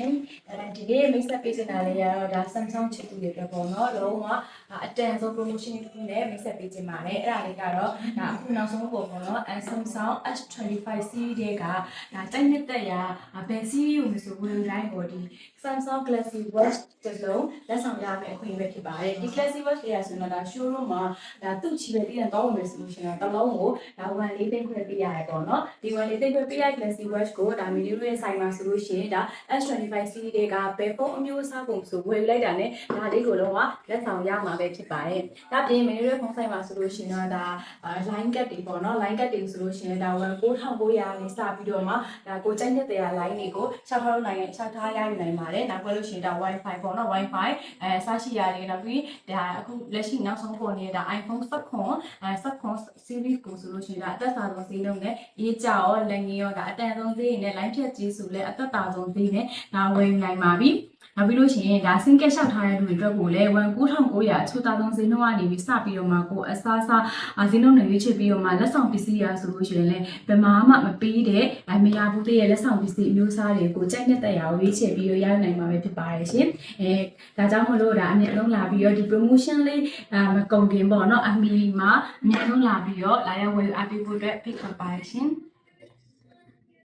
ရှင်အဲဒီနေ့မိတ်ဆက်ပေးနေတာလေးကတော့ဒါ Samsung ချစ်သူတွေအတွက်ပေါ့နော်လုံးဝအတန်ဆုံး promotion တစ်ခုနဲ့မိတ်ဆက်ပေးခြင်းပါတယ်အဲ့ဒါလေးကတော့ဒါအခုနောက်ဆုံးပုံပေါ့နော် Samsung S25 series တွေကဒါတိုက်နှစ်သက်ရာဘယ် series ကိုမဆိုဝယ်လိုက်ပေါ့ဒီ Samsung Galaxy Watch တစ်လုံးလက်ဆောင်ရမယ့်အခွင့်အရေးပဲဖြစ်ပါတယ်ဒီ Galaxy Watch တွေကဆိုတော့ဒါ showroom မှာဒါသူ့ချီပဲတည်တဲ့တောင်းဝင်မယ်ဆိုလို့ရှိရင်တော့တစ်လုံးကိုဒါ1လေးသိန်းခွဲပေးရတယ်ပေါ့နော်ဒီ1လေးသိန်းခွဲပေးရ Galaxy Watch ကိုဒါမီဒီရဲ့ဆိုင်မှာဆိုလို့ရှိရင်ဒါ S25 series တွေကဘယ်ဖုန်းအမျိုးအစားပုံဆိုဝယ်လိုက်တာနဲ့ဒါလေးကိုတော့လက်ဆောင်ရမှာပဲဖြစ်ပါတယ်ဒါပြင်မီဒီရဲ့ဖုန်းဆိုင်မှာဆိုလို့ရှိရင်တော့ဒါ line cut တွေပေါ့နော် line cut တွေဆိုလို့ရှိရင်ဒါ1 9900နဲ့စပြီးတော့မှဒါကိုကြိုက်တဲ့တရား line တွေကိုချထားလို့နိုင်ချထားရယူနိုင်ပါတယ်နောက်ပြီးလို့ရှိရင်ဒါ wifi ပေါ့နော် wifi အဲစရှိရတယ်နောက်ပြီးဒါအခုလက်ရှိနောက်ဆုံးပေါ်နေတာ iPhone 7အဲ7 series ကိုဆိုလို့ရှိရင်ဒါအသက်သာဆုံးဈေးနှုန်းနဲ့ရေးကြရောလက်ငင်းရောဒါအတန်ဆုံးဈေးနဲ့ line ဖြတ်ကြီးဆိုလဲအသက်သာဆုံးဈေးနဲ့ဒါဝယ်ယူနိုင်ပါပြီ နောက်ပြီးလို့ရှိရင်ဒါ single shot ထားတဲ့လူတွေအတွက်ကိုလည်း19900အချို့သားဆုံးဈေးနှုန်းကနေပြီးစပြီးတော့မှကိုအစားစားအာဈေးနှုန်းတွေရွေးချယ်ပြီးတော့မှလက်ဆောင်ပစ္စည်းရာဆိုလို့ရှိရင်လည်းဘယ်မှာမှမပေးတဲ့အမရဘူးတဲ့လက်ဆောင်ပစ္စည်းအမျိုးအစားတွေကိုကြိုက်တဲ့တရားကိုရွေးချယ်ပြီးတော့ရနိုင်မှာပဲဖြစ်ပါတယ်ရှင်အဲဒါကြောင့်မလို့ဒါအမြတ်လုံးလာပြီးတော့ဒီ promotion လေးအာမကုန်ခင်ပေါ့နော်အမီမှာအမြတ်လုံးလာပြီးတော့လာရောက်ဝယ်အပ်ပေးဖို့အတွက်ဖိတ်ခေါ်ပါတယ်ရှင်